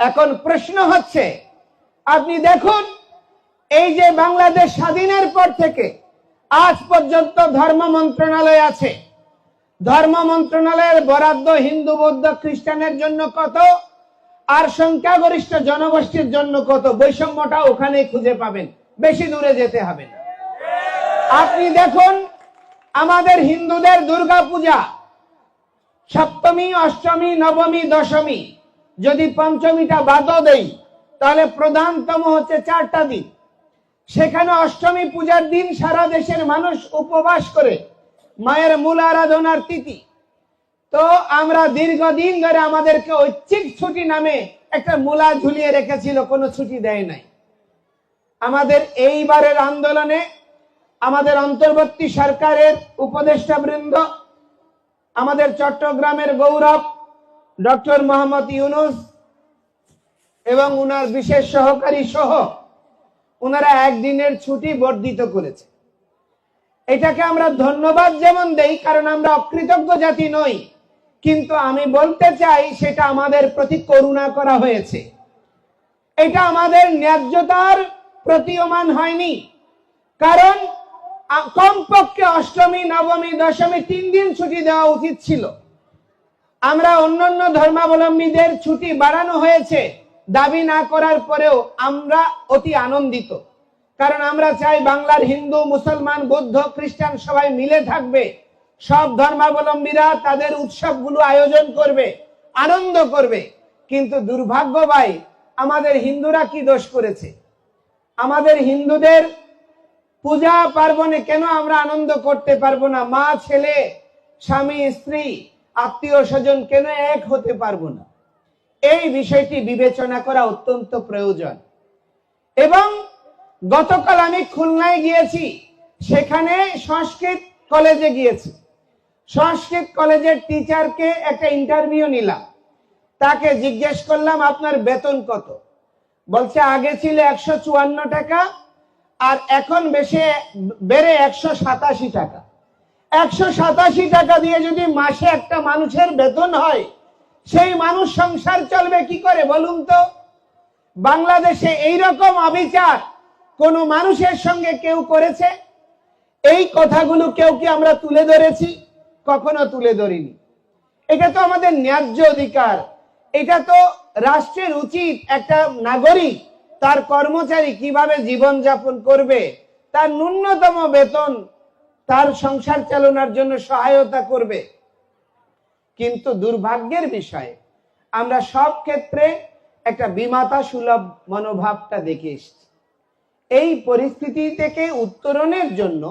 এখন প্রশ্ন হচ্ছে, আপনি দেখুন, এই যে বাংলাদেশ স্বাধীনের পর থেকে আজ পর্যন্ত ধর্ম মন্ত্রণালয় আছে। ধর্ম মন্ত্রণালয়ের বরাদ্দ হিন্দু, বৌদ্ধ, খ্রিস্টানের জন্য কত? আর সংখ্যাগরিষ্ঠ জনগোষ্ঠীর জন্য কত? বৈষম্যটা ওখানে খুঁজে পাবেন। বেশি দূরে যেতে হবে না। আপনি দেখুন, আমাদের হিন্দুদের দুর্গা পূজা সপ্তমী, অষ্টমী, নবমী, দশমী যদি পঞ্চমীটা বাদও দেই, তাহলে প্রধানতম হচ্ছে চারটা দিন। সেখানে অষ্টমী পূজার দিন সারা দেশের মানুষ উপবাস করে, মায়ের মূল আরাধনার তিথি। তো আমরা দীর্ঘদিন ধরে আমাদেরকে ঐচ্ছিক ছুটি নামে একটা মূলা ঝুলিয়ে রেখেছিল, কোনো ছুটি দেয় নাই। আমাদের এইবারের আন্দোলনে আমাদের অন্তর্বর্তী সরকারের উপদেষ্টা বৃন্দ, আমাদের চট্টগ্রামের গৌরব ডক্টর মোহাম্মদ ইউনুস এবং উনার বিশেষ সহকারী সহ ওনারা একদিনের ছুটি বর্ধিত করেছে। এটাকে আমরা ধন্যবাদ যেমন দেই, কারণ আমরা অকৃতজ্ঞ জাতি নই, কিন্তু আমি বলতে চাই সেটা আমাদের প্রতি করুণা করা হয়েছে। এটা আমাদের ন্যায্যতার প্রতীয়মান হয়নি, কারণ কমপক্ষে অষ্টমী, নবমী, দশমী তিন দিন ছুটি দেওয়া উচিত ছিল। আমরা অন্যান্য ধর্মাবলম্বীদের ছুটি বাড়ানো হয়েছে, দাবি না করার পরেও আমরা অতি আনন্দিত। কারণ আমরা চাই বাংলার হিন্দু, মুসলমান, বৌদ্ধ, খ্রিস্টান সবাই মিলে থাকবে। সব ধর্মাবলম্বীরা তাদের উৎসবগুলো আয়োজন করবে, আনন্দ করবে। কিন্তু দুর্ভাগ্য ভাই, আমাদের হিন্দুরা কি দোষ করেছে? আমাদের হিন্দুদের পূজা পার্বণে কেন আমরা আনন্দ করতে পারব না? মা, ছেলে, স্বামী, স্ত্রী আত্মীয় স্বজন কেন এক হতে পারব না? এই বিষয়টি বিবেচনা করা অত্যন্ত প্রয়োজন। এবং গতকাল আমি খুলনায় গিয়েছি, সেখানে সংস্কৃত কলেজে গিয়েছি। সংস্কৃত কলেজের টিচারকে একটা ইন্টারভিউ নিলাম। তাকে জিজ্ঞেস করলাম, আপনার বেতন কত? বলছে, আগে ছিল একশো চুয়ান্ন টাকা, আর এখন বেশি, বেড়ে একশো সাতাশি টাকা। একশো সাতাশি টাকা দিয়ে যদি মাসে একটা মানুষের বেতন হয়, সেই মানুষ সংসার চলবে কি করে বলুন তো? বাংলাদেশে এই রকম অবিচার কোন মানুষের সঙ্গে কেউ করেছে? এই কথাগুলো কেউ কি আমরা তুলে ধরেছি? কখনো তুলে ধরিনি। এটা তো আমাদের ন্যায্য অধিকার। এটা তো রাষ্ট্রের উচিত একটা নাগরিক তার কর্মচারী কীভাবে জীবন যাপন করবে, তার ন্যূনতম বেতন তার সংসার চালানোর জন্য সহায়তা করবে। কিন্তু দুর্ভাগ্যের বিষয়, আমরা সব ক্ষেত্রে একটা বিমাতা সুলভ মনোভাবটা দেখে এসেছি। এই পরিস্থিতি থেকে উত্তরণের জন্য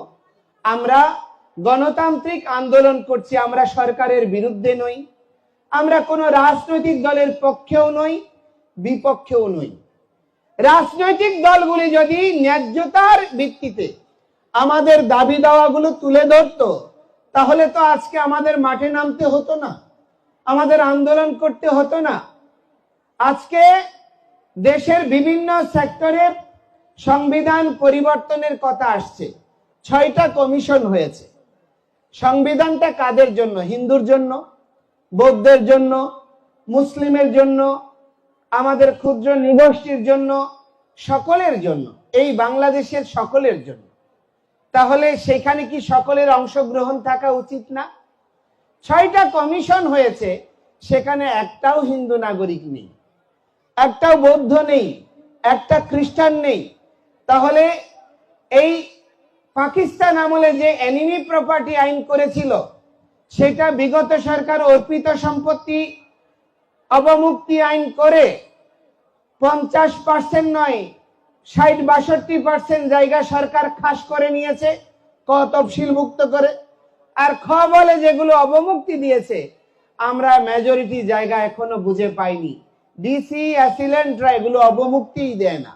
আমরা গণতান্ত্রিক আন্দোলন করছি, আমরা সরকারের বিরুদ্ধে নই, আমরা কোনো রাজনৈতিক দলের পক্ষেও নই, বিপক্ষেও নই। রাজনৈতিক দলগুলি যদি ন্যায্যতার ভিত্তিতে আমাদের দাবি দাওয়াগুলো তুলে ধরতো, তাহলে তো আজকে আমাদের মাঠে নামতে হতো না, আমাদের আন্দোলন করতে হতো না। আজকে দেশের বিভিন্ন সেক্টরে সংবিধান পরিবর্তনের কথা আসছে, ছয়টা কমিশন হয়েছে। সংবিধানটা কাদের জন্য? হিন্দুর জন্য, বৌদ্ধের জন্য, মুসলিমের জন্য, আমাদের ক্ষুদ্র নিগোষ্ঠীর জন্য, সকলের জন্য, এই বাংলাদেশের সকলের জন্য। তাহলে সেখানে কি সকলের অংশগ্রহণ থাকা উচিত না? ছয়টা কমিশন হয়েছে, সেখানে একটাও হিন্দু নাগরিক নেই, একটাও বৌদ্ধ নেই, একটা খ্রিস্টান নেই। তাহলে এই পাকিস্তান আমলে যে এনিমি প্রপার্টি আইন করেছিল, সেটা বিগত সরকার অর্পিত সম্পত্তি অবমুক্তি আইন করে পঞ্চাশ পার্সেন্ট নয় ষাট বাষট্টি পার্সেন্ট জায়গা সরকার খাস করে নিয়েছে, ক তফসিল মুক্ত করে। আর খ বলে যেগুলো অবমুক্তি দিয়েছে, আমরা মেজরিটি জায়গা এখনও বুঝে পাইনি। ডিসি অ্যাসিলেন্টরা এগুলো অবমুক্তিই দেয় না।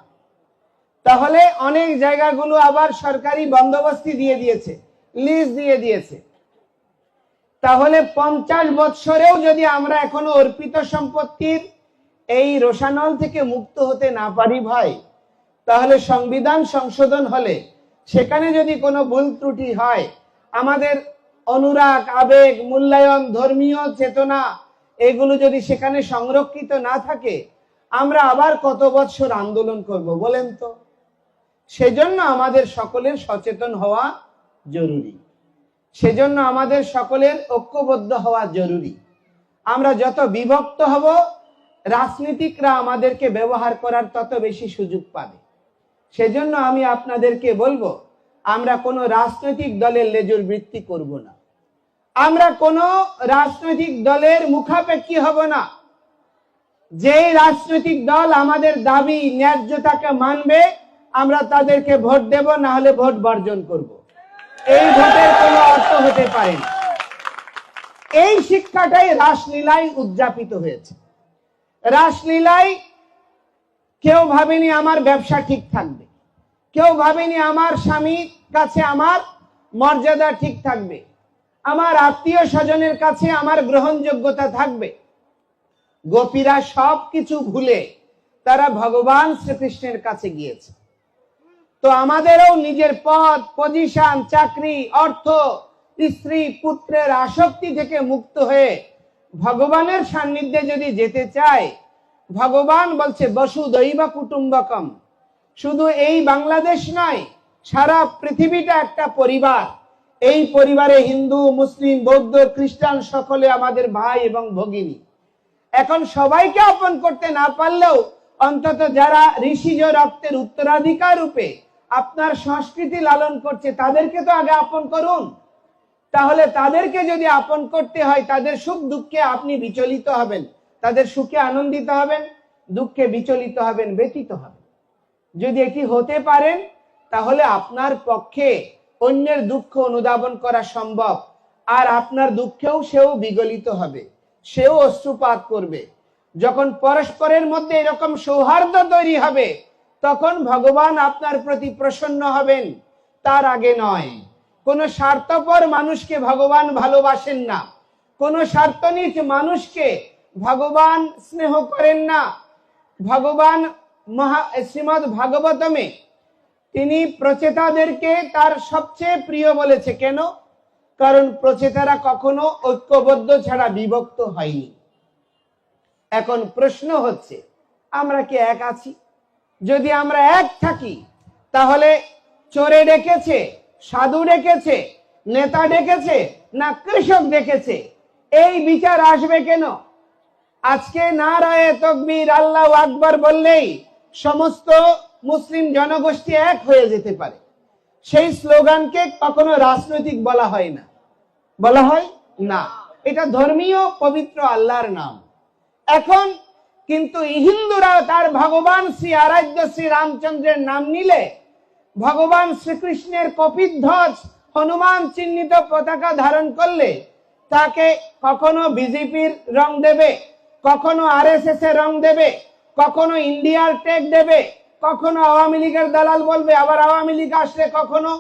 তাহলে অনেক জায়গাগুলো আবার সরকারি বন্দোবস্তি দিয়ে দিয়েছে লিজ দিয়ে দিয়েছে। তাহলে পঞ্চাশ বৎসরেও যদি আমরা এখনও অর্পিত সম্পত্তির এই রোশানল থেকে মুক্ত হতে না পারি ভাই তাহলে সংবিধান সংশোধন হলে সেখানে যদি কোনো ভুল ত্রুটি হয়, আমাদের অনুরাগ, আবেগ, মূল্যায়ন, ধর্মীয় চেতনা, এগুলো যদি সেখানে সংরক্ষিত না থাকে, আমরা আবার কত বছর আন্দোলন করব বলেন তো? সেজন্য আমাদের সকলের সচেতন হওয়া জরুরি। সেজন্য আমাদের সকলের ঐক্যবদ্ধ হওয়া জরুরি। আমরা যত বিভক্ত হব, রাজনীতিকরা আমাদেরকে ব্যবহার করার তত বেশি সুযোগ পাবে। সেজন্য আমি আপনাদেরকে বলব, আমরা কোনো রাজনৈতিক দলের লেজুর বৃত্তি করব না। আমরা কোনো রাজনৈতিক দলের মুখাপেক্ষী হব না। যেই রাজনৈতিক দল আমাদের দাবি ন্যায্যতাকে মানবে, আমরা তাদেরকে ভোট দেব, না হলে ভোট বর্জন করব। এই ভোটের কোনো অর্থ হতে পারে না। এই শিক্ষাটাই রাসলীলায় উদযাপিত হয়েছে। রাসলীলায় কেউ ভাবেনি আমার ব্যবসা ঠিক থাকবে। কেউ ভাবেনি আমার স্বামীর কাছে আমার মর্যাদা ঠিক থাকবে। আমার আত্মীয় স্বজনের কাছে আমার গ্রহণযোগ্যতা থাকবে। গোপীরা সব কিছু ভুলে তারা ভগবান শ্রীকৃষ্ণের কাছে গিয়েছে। তো আমাদেরও নিজের পদ, পজিশন, চাকরি, অর্থ, স্ত্রী, পুত্রের আসক্তি থেকে মুক্ত হয়ে ভগবানের সান্নিধ্যে যদি যেতে চায় ভগবান বলছে বসুদৈব কুটুম্বকম। শুধু এই বাংলাদেশ নয়, সারা পৃথিবীটা একটা পরিবার। এই পরিবারে হিন্দু, মুসলিম, বৌদ্ধ, খ্রিস্টান সকলে আমাদের ভাই এবং ভগিনী। এখন সবাইকে আপন করতে না পারলেও অন্তত যারা ঋষিজ রক্তের উত্তরাধিকার রূপে আপনার সংস্কৃতি লালন করছে, তাদেরকে তো আগে আপন করুন। তাহলে তাদেরকে যদি আপন করতে হয়, তাদের সুখ দুঃখে আপনি বিচলিত হবেন। তাদের সুখে আনন্দিত হবেন, দুঃখে বিচলিত হবেন ব্যতীত হবেন। যদি এটি হতে পারেন, তাহলে আপনার পক্ষে অন্যের দুঃখ অনুধাবন করা সম্ভব, আর আপনার দুঃখেও সেও বিগলিত হবে, সেও অশ্রুপাত করবে। যখন পরস্পরের মধ্যে এরকম সৌহার্দ্য তৈরি হবে, তখন ভগবান আপনার প্রতি প্রসন্ন হবেন। তার আগে নয়, কোন স্বার্থপর মানুষকে ভগবান ভালোবাসেন না। কোন স্বার্থনীচ মানুষকে ভগবান স্নেহ করেন না। ভগবান মহা, শ্রীমদ ভাগবতমে তিনি প্রচেতাদেরকে তার সবচেয়ে প্রিয় বলেছে। কেন? কারণ প্রচেতারা কখনো ঐক্যবদ্ধ ছাড়া বিভক্ত হয়নি। এখন প্রশ্ন হচ্ছে, আমরা কি এক আছি? যদি আমরা এক থাকি, তাহলে চোরে ডেকেছে, সাধু ডেকেছে, নেতা ডেকেছে, না কৃষক ডেকেছে? এই বিচার আসবে কেন? আজকে নারায়ে তকবির আল্লাহ আকবর বললেই সমস্ত মুসলিম জনগোষ্ঠী এক হয়ে যেতে পারে। সেই স্লোগানকে কখনো রাজনৈতিক বলা হয় না। বলা হয় না। এটা ধর্মীয় পবিত্র আল্লাহর নাম। এখন কিন্তু হিন্দুরা তার ভগবান শ্রী আরাধ্য শ্রী রামচন্দ্রের নাম নিলে ভগবান শ্রীকৃষ্ণের কপিধ্বজ হনুমান চিহ্নিত পতাকা ধারণ করলে তাকে কখনো বিজেপির রং দেবে কখনো আরএসএস এর রং দেবে, কখনো ইন্ডিয়ার টেক দেবে, কখনো আওয়ামী লীগের দালাল বলবে, আবার আওয়ামী লীগ আসলে কখনো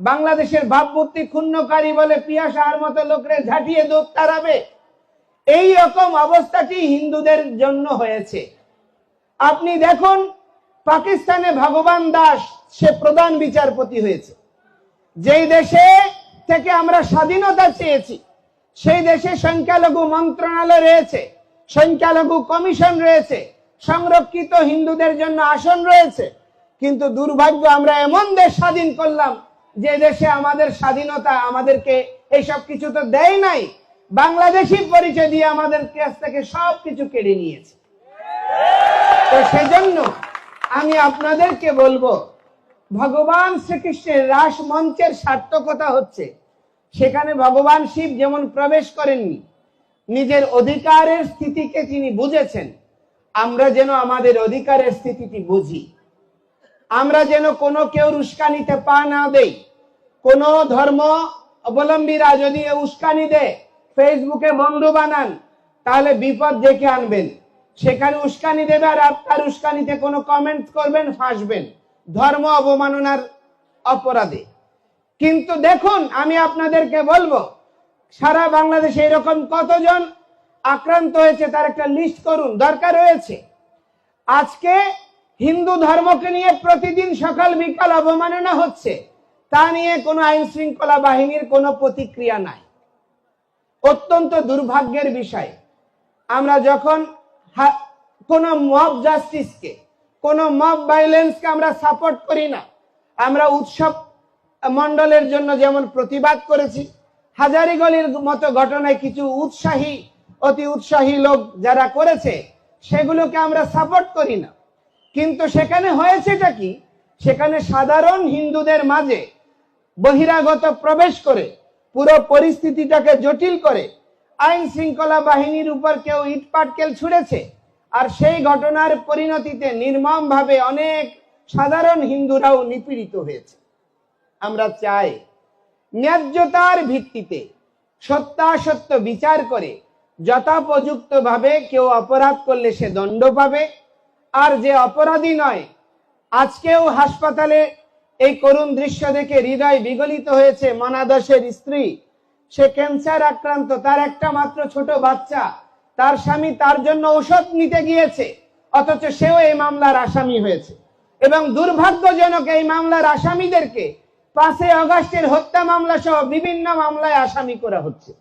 বাংলাদেশের ভাবমূর্তি ক্ষুণ্ণকারী বলে পিয়াসার মতো লোকরে ঝাঁটিয়ে দোষ তাড়াবে। এই রকম অবস্থাটি হিন্দুদের জন্য হয়েছে। আপনি দেখুন, পাকিস্তানে ভগবান দাস, সে প্রধান বিচারপতি হয়েছে। যেই দেশে থেকে আমরা স্বাধীনতা চেয়েছি, সেই দেশে সংখ্যালঘু মন্ত্রণালয় রয়েছে। সংখ্যালঘু কমিশন রয়েছে, সংরক্ষিত হিন্দুদের জন্য আসন রয়েছে। কিন্তু দুর্ভাগ্য, আমরা এমন দেশ স্বাধীন করলাম যে দেশে আমাদের স্বাধীনতা আমাদেরকে এইসব কিছু তো দেয় নাই। বাংলাদেশি পরিচয় দিয়ে আমাদের কাছ থেকে সব কিছু কেড়ে নিয়েছে। তো সেজন্য আমি আপনাদেরকে বলব, ভগবান শ্রীকৃষ্ণের রাস মঞ্চের সার্থকতা হচ্ছে, সেখানে ভগবান শিব যেমন প্রবেশ করেননি নিজের অধিকারের স্থিতিকে তিনি বুঝেছেন। আমরা যেন আমাদের অধিকারের স্থিতিটি বুঝি। আমরা যেন কোনো কেউ উস্কানিতে পা না দেই। কোন ধর্ম অবলম্বীরা যদি উস্কানি দেয় ফেসবুকে বন্ধু বানান, তাহলে বিপদ ডেকে আনবেন। সেখানে উস্কানি দেবে আর আপনার উস্কানিতে কোনো কমেন্ট করবেন, ফাঁসবেন। ধর্ম অবমাননার অপরাধে। কিন্তু দেখুন, আমি আপনাদেরকে বলব সারা বাংলাদেশে এরকম কতজন আক্রান্ত হয়েছে তার একটা লিস্ট করুন, দরকার রয়েছে। আজকে হিন্দু ধর্মকে নিয়ে প্রতিদিন সকাল বিকাল অবমাননা হচ্ছে, তা নিয়ে কোনো আইন শৃঙ্খলা বাহিনীর কোনো প্রতিক্রিয়া নাই। অত্যন্ত দুর্ভাগ্যের বিষয়, আমরা যখন কোন মব জাস্টিসকে কোন মব ভায়োলেন্সকে আমরা সাপোর্ট করি না, আমরা উৎসব মন্ডলের জন্য যেমন প্রতিবাদ করেছি হাজারিগলির মতো ঘটনায় কিছু উৎসাহী, অতি উৎসাহী লোক যারা করেছে, সেগুলোকে আমরা সাপোর্ট করি না। কিন্তু সেখানে হয়েছেটা কি? সেখানে সাধারণ হিন্দুদের মাঝে বহিরাগত প্রবেশ করে, পুরো পরিস্থিতিটাকে জটিল করে, আইন শৃঙ্খলা বাহিনীর উপর কেউ ইট পাটকেল ছুড়েছে। আর সেই ঘটনার পরিণতিতে নির্মমভাবে অনেক সাধারণ হিন্দুরাও নিপীড়িত হয়েছে। আমরা চাই ন্যায্যতার ভিত্তিতে সত্যাসত্য বিচার করে যথাপযুক্ত ভাবে কেউ অপরাধ করলে সে দণ্ড পাবে। আর যে অপরাধী নয়, আজকেও হাসপাতালে এই করুণ দৃশ্য দেখে হৃদয় বিগলিত হয়েছে মনাদশের স্ত্রী। সে ক্যান্সার আক্রান্ত, তার একটা মাত্র ছোট বাচ্চা। তার স্বামী তার জন্য ঔষধ নিতে গিয়েছে, অথচ সেও এই মামলার আসামি হয়েছে। এবং দুর্ভাগ্যজনক এই মামলার আসামিদেরকে পাঁচই অগস্টের হত্যা মামলা সহ বিভিন্ন মামলায় আসামি করা হচ্ছে।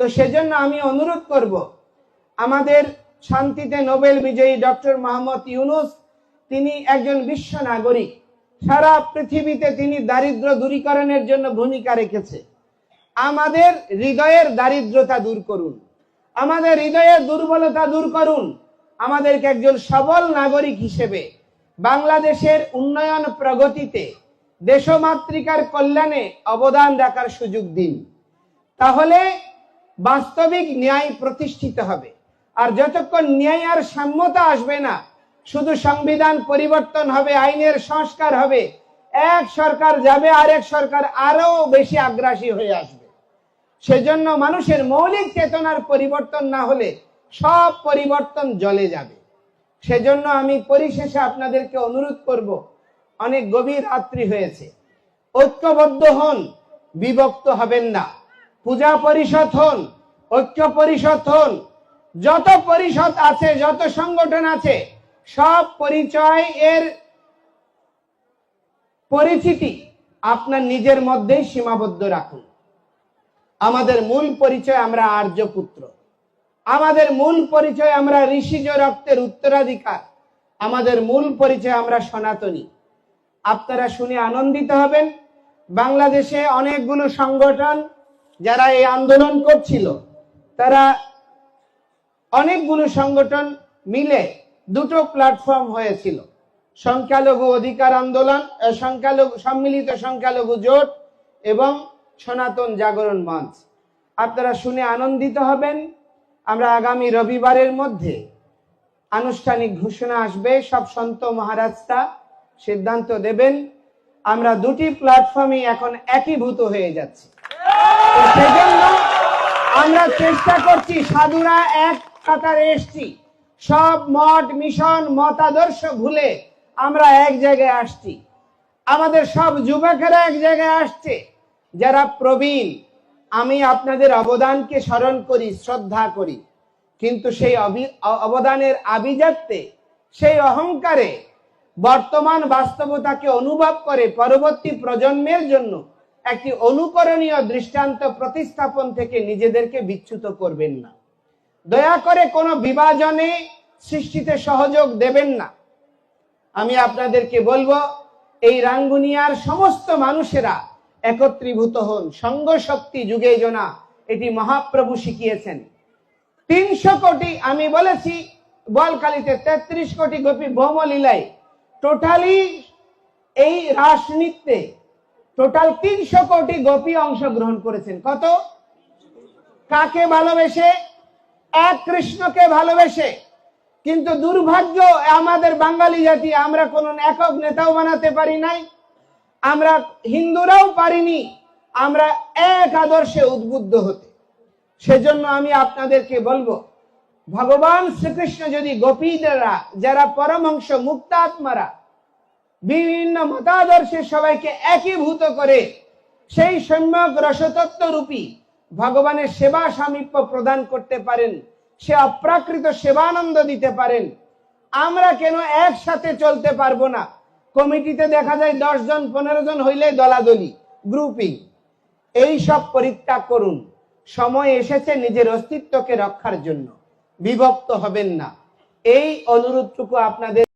তো সেজন্য আমি অনুরোধ করব, আমাদের শান্তিতে নোবেল বিজয়ী ডক্টর মোহাম্মদ ইউনুস, তিনি একজন বিশ্ব নাগরিক। সারা পৃথিবীতে তিনি দারিদ্র দূরীকরণের জন্য ভূমিকা রেখেছে। আমাদের হৃদয়ের দারিদ্রতা দূর করুন। আমাদের হৃদয়ের দুর্বলতা দূর করুন। আমাদেরকে একজন সবল নাগরিক হিসেবে বাংলাদেশের উন্নয়ন প্রগতিতে দেশমাতৃকার কল্যাণে অবদান রাখার সুযোগ দিন। তাহলে বাস্তবিক ন্যায় প্রতিষ্ঠিত হবে। আর যতক্ষণ ন্যায় আর সাম্যতা আসবে না, শুধু সংবিধান পরিবর্তন হবে, আইনের সংস্কার হবে, এক সরকার যাবে আরেক সরকার আরও বেশি আগ্রাসী হয়ে আসবে। সেজন্য মানুষের মৌলিক চেতনার পরিবর্তন না হলে সব পরিবর্তন জলে যাবে। সেজন্য আমি পরিশেষে আপনাদেরকে অনুরোধ করব অনেক গভীর রাত্রি হয়েছে। ঐক্যবদ্ধ হন, বিভক্ত হবেন না। পূজা পরিষদ হন, ঐক্য পরিষদ হন। যত পরিষদ আছে, যত সংগঠন আছে, সব পরিচয় এর পরিচিতি আপনার নিজের মধ্যেই সীমাবদ্ধ রাখুন। আমাদের মূল পরিচয় আমরা আর্য পুত্র আমাদের মূল পরিচয় আমরা ঋষিজ রক্তের উত্তরাধিকার। আমাদের মূল পরিচয় আমরা সনাতনী। আপনারা শুনে আনন্দিত হবেন। বাংলাদেশে অনেকগুলো সংগঠন যারা এই আন্দোলন করছিল, তারা অনেকগুলো সংগঠন মিলে দুটো প্ল্যাটফর্ম হয়েছিল। সংখ্যালঘু অধিকার আন্দোলন সংখ্যালঘু, সম্মিলিত সংখ্যালঘু জোট এবং সনাতন জাগরণ মঞ্চ। আপনারা শুনে আনন্দিত হবেন। আমরা আগামী রবিবারের মধ্যে আনুষ্ঠানিক ঘোষণা আসবে সব সন্ত মহারাজটা সিদ্ধান্ত দেবেন, আমরা দুটি প্ল্যাটফর্মই এখন একীভূত হয়ে যাচ্ছে। সেজন্য আমরা চেষ্টা করছি সাধুরা এক কাতারে এসছি। সব মঠ, মিশন, মতাদর্শ ভুলে আমরা এক জায়গায় আসছি। আমাদের সব যুবকেরা এক জায়গায় আসছে। যারা প্রবীণ, আমি আপনাদের অবদানকে স্মরণ করি, শ্রদ্ধা করি। কিন্তু সেই অবদানের আভিজাত্যে, সেই অহংকারে বর্তমান বাস্তবতাকে অনুভব করে পরবর্তী প্রজন্মের জন্য একটি অনুকরণীয় দৃষ্টান্ত প্রতিস্থাপন থেকে নিজেদেরকে বিচ্যুত করবেন না। দয়া করে কোনো বিভাজনে সৃষ্টিতে সহযোগ দেবেন না। আমি আপনাদেরকে বলব, এই রাঙ্গুনিয়ার সমস্ত মানুষেরা একত্রীভূত হন। সঙ্গ শক্তি যুগে জনা এটি মহাপ্রভু শিখিয়েছেন। তিনশো কোটি, আমি বলেছি, বলকালিতে তেত্রিশ কোটি গোপী ভৌমলীলায় টোটালি এই রাসনৃত্যে টোটাল তিনশো কোটি গোপী অংশগ্রহণ করেছেন। কত? কাকে ভালোবেসে? এক কৃষ্ণকে ভালোবেসে। কিন্তু দুর্ভাগ্য, আমাদের বাঙালি জাতি, আমরা কোন একক নেতাও বানাতে পারি নাই। আমরা হিন্দুরাও পারিনি। আমরা এক আদর্শে উদ্বুদ্ধ হতে। সেজন্য আমি আপনাদেরকে বলব ভগবান শ্রীকৃষ্ণ যদি গোপীদেরা, যারা পরমহংস মুক্তাত্মারা, বিভিন্ন মতাদর্শে সবাইকে একীভূত করে সেই সম্যক রসতত্ত্ব রূপী ভগবানের সেবা সামীপ্য প্রদান করতে পারেন, সে অপ্রাকৃত সেবানন্দ দিতে পারেন, আমরা কেন একসাথে চলতে পারব না? কমিটিতে দেখা যায় দশ জন পনেরো জন হইলে দলাদলি গ্রুপিং এই সব পরিত্যাগ করুন। সময় এসেছে নিজের অস্তিত্বকে রক্ষার জন্য। বিভক্ত হবেন না। এই অনুরোধটুকু আপনাদের